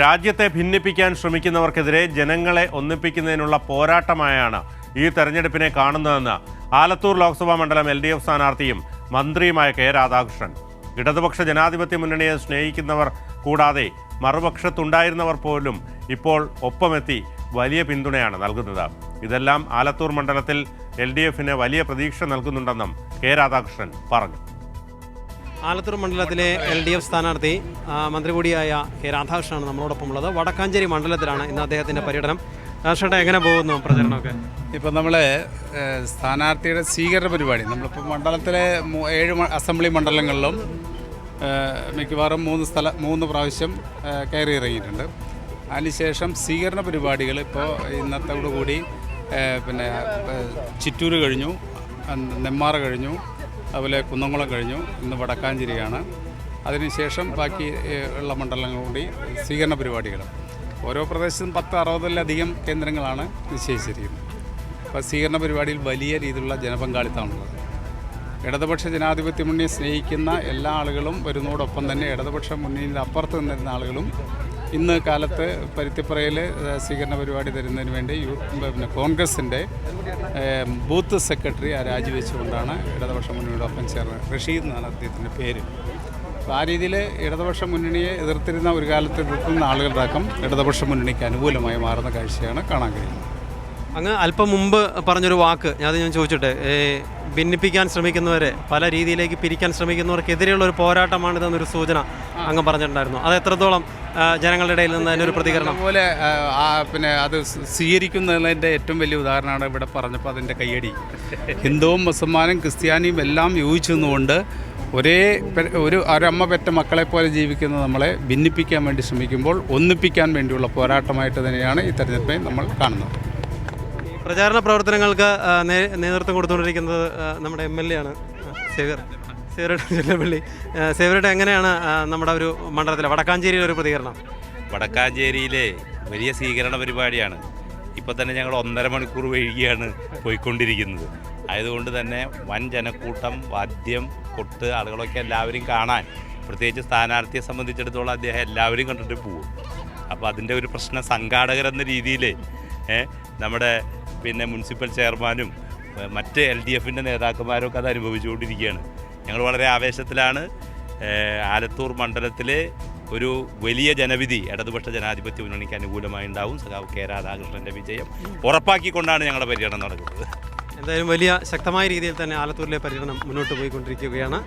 രാജ്യത്തെ ഭിന്നിപ്പിക്കാൻ ശ്രമിക്കുന്നവർക്കെതിരെ ജനങ്ങളെ ഒന്നിപ്പിക്കുന്നതിനുള്ള പോരാട്ടമായാണ് ഈ തെരഞ്ഞെടുപ്പിനെ കാണുന്നതെന്ന് ആലത്തൂർ ലോക്സഭാ മണ്ഡലം എൽ ഡി എഫ് സ്ഥാനാർത്ഥിയും മന്ത്രിയുമായ കെ രാധാകൃഷ്ണൻ. ഇടതുപക്ഷ ജനാധിപത്യ മുന്നണിയെ സ്നേഹിക്കുന്നവർ കൂടാതെ മറുപക്ഷത്തുണ്ടായിരുന്നവർ പോലും ഇപ്പോൾ ഒപ്പമെത്തി വലിയ പിന്തുണയാണ് നൽകുന്നത്. ഇതെല്ലാം ആലത്തൂർ മണ്ഡലത്തിൽ എൽ ഡി എഫിന് വലിയ പ്രതീക്ഷ നൽകുന്നുണ്ടെന്നും കെ രാധാകൃഷ്ണൻ പറഞ്ഞു. ആലത്തൂർ മണ്ഡലത്തിലെ എൽ ഡി എഫ് സ്ഥാനാർത്ഥി മന്ത്രി കൂടിയായ കെ രാധാകൃഷ്ണനാണ് നമ്മളോടൊപ്പം ഉള്ളത്. വടക്കാഞ്ചേരി മണ്ഡലത്തിലാണ് ഇന്ന് അദ്ദേഹത്തിന്റെ പര്യടനം. രാഷ്ട്രീയ എങ്ങനെ പോകുന്നു പ്രചരണമൊക്കെ? ഇപ്പം നമ്മൾ സ്ഥാനാർത്ഥിയുടെ സ്വീകരണ പരിപാടി നമ്മളിപ്പോൾ മണ്ഡലത്തിലെ ഏഴ് അസംബ്ലി മണ്ഡലങ്ങളിലും മിക്കവാറും മൂന്ന് സ്ഥല മൂന്ന് പ്രാവശ്യം കയറി ഇറങ്ങിയിട്ടുണ്ട് അതിനുശേഷം സ്വീകരണ പരിപാടികൾ ഇപ്പോൾ ഇന്നത്തോടു കൂടി പിന്നെ ചിറ്റൂർ കഴിഞ്ഞു നെന്മാറ കഴിഞ്ഞു അതുപോലെ കുന്നംകുളം കഴിഞ്ഞു ഇന്ന് വടക്കാഞ്ചേരിയാണ്. അതിനുശേഷം ബാക്കി ഉള്ള മണ്ഡലങ്ങൾ കൂടി സ്വീകരണ പരിപാടികൾ. ഓരോ പ്രദേശത്തും പത്ത് അറുപതിലധികം കേന്ദ്രങ്ങളാണ് നിശ്ചയിച്ചിരിക്കുന്നത്. അപ്പോൾ സ്വീകരണ പരിപാടിയിൽ വലിയ രീതിയിലുള്ള ജനപങ്കാളിത്തമാണുള്ളത്. ഇടതുപക്ഷ ജനാധിപത്യ മുന്നണിയെ സ്നേഹിക്കുന്ന എല്ലാ ആളുകളും വരുന്നതോടൊപ്പം തന്നെ ഇടതുപക്ഷ മുന്നണിയിൽ അപ്പുറത്ത് നിന്നിരുന്ന ആളുകളും ഇന്ന് കാലത്ത് പരുത്തിപ്പറയിൽ സ്വീകരണ പരിപാടി തരുന്നതിന് വേണ്ടി യു പിന്നെ കോൺഗ്രസിന്റെ ബൂത്ത് സെക്രട്ടറി രാജിവെച്ചുകൊണ്ടാണ് ഇടതുപക്ഷ മുന്നണിയോടൊപ്പം ചേർന്ന് റഷീദ് എന്നാണ് അദ്ദേഹത്തിന്റെ പേര്. അപ്പോൾ ആ രീതിയിൽ ഇടതുപക്ഷ മുന്നണിയെ എതിർത്തിരുന്ന ഒരു കാലത്ത് എതിർക്കുന്ന ആളുകളുടെ ഇടതുപക്ഷ മുന്നണിക്ക് അനുകൂലമായി മാറുന്ന കാഴ്ചയാണ് കാണാൻ കഴിയുന്നത്. അങ്ങ് അല്പം മുമ്പ് പറഞ്ഞൊരു വാക്ക്. ഞാൻ അത് ഞാൻ ചോദിച്ചിട്ട്. ഭിന്നിപ്പിക്കാൻ ശ്രമിക്കുന്നവരെ പല രീതിയിലേക്ക് പിരിക്കാൻ ശ്രമിക്കുന്നവർക്കെതിരെയുള്ള ഒരു പോരാട്ടമാണിതെന്നൊരു സൂചന അങ്ങ് പറഞ്ഞിട്ടുണ്ടായിരുന്നു. അത് എത്രത്തോളം ജനങ്ങളുടെ ഇടയിൽ നിന്ന് അതിനൊരു പ്രതികരണം? ആ, പിന്നെ അത് സ്വീകരിക്കുന്നതിന്റെ ഏറ്റവും വലിയ ഉദാഹരണമാണ് ഇവിടെ പറഞ്ഞപ്പോൾ അതിന്റെ കയ്യടി. ഹിന്ദുവും മുസൽമാനും ക്രിസ്ത്യാനിയും എല്ലാം യോജിച്ചു നിന്നുകൊണ്ട് ഒരേ ഒരു ഒരമ്മ പെറ്റ മക്കളെ പോലെ ജീവിക്കുന്ന നമ്മളെ ഭിന്നിപ്പിക്കാൻ വേണ്ടി ശ്രമിക്കുമ്പോൾ ഒന്നിപ്പിക്കാൻ വേണ്ടിയുള്ള പോരാട്ടമായിട്ട് തന്നെയാണ് ഈ തെരഞ്ഞെടുപ്പിനെ നമ്മൾ കാണുന്നത്. പ്രചാരണ പ്രവർത്തനങ്ങൾക്ക് നേതൃത്വം കൊടുത്തുകൊണ്ടിരിക്കുന്നത് നമ്മുടെ എം എൽ എ ആണ് സേവർ സേവ്യറുടെ ജില്ലപ്പള്ളി ആ, എങ്ങനെയാണ് നമ്മുടെ ഒരു മണ്ഡലത്തിലെ വടക്കാഞ്ചേരിയിലെ ഒരു പ്രതികരണം? വടക്കാഞ്ചേരിയിലെ വലിയ സ്വീകരണ പരിപാടിയാണ്. ഇപ്പോൾ തന്നെ ഞങ്ങൾ ഒന്നര മണിക്കൂർ വൈകിയാണ് പോയിക്കൊണ്ടിരിക്കുന്നത്. ആയതുകൊണ്ട് തന്നെ വൻ ജനക്കൂട്ടം വാദ്യം കൊട്ട് ആളുകളൊക്കെ എല്ലാവരും കാണാൻ പ്രത്യേകിച്ച് സ്ഥാനാർത്ഥിയെ സംബന്ധിച്ചിടത്തോളം അദ്ദേഹം എല്ലാവരും കണ്ടിട്ട് പോകും. അപ്പോൾ അതിന്റെ ഒരു പ്രശ്നം സംഘാടകരെന്ന രീതിയിൽ നമ്മുടെ പിന്നെ മുനിസിപ്പൽ ചെയർമാനും മറ്റ് എൽ ഡി എഫിന്റെ നേതാക്കന്മാരും ഒക്കെ അത് അനുഭവിച്ചുകൊണ്ടിരിക്കുകയാണ്. ഞങ്ങൾ വളരെ ആവേശത്തിലാണ്. ആലത്തൂർ മണ്ഡലത്തിലെ ഒരു വലിയ ജനവിധി ഇടതുപക്ഷ ജനാധിപത്യ മുന്നണിക്ക് അനുകൂലമായി ഉണ്ടാവും. സഖാവ് കെ രാധാകൃഷ്ണന്റെ വിജയം ഉറപ്പാക്കിക്കൊണ്ടാണ് ഞങ്ങളുടെ പര്യടനം നടക്കുന്നത്. എന്തായാലും വലിയ ശക്തമായ രീതിയിൽ തന്നെ ആലത്തൂരിലെ പര്യടനം മുന്നോട്ട് പോയിക്കൊണ്ടിരിക്കുകയാണ്.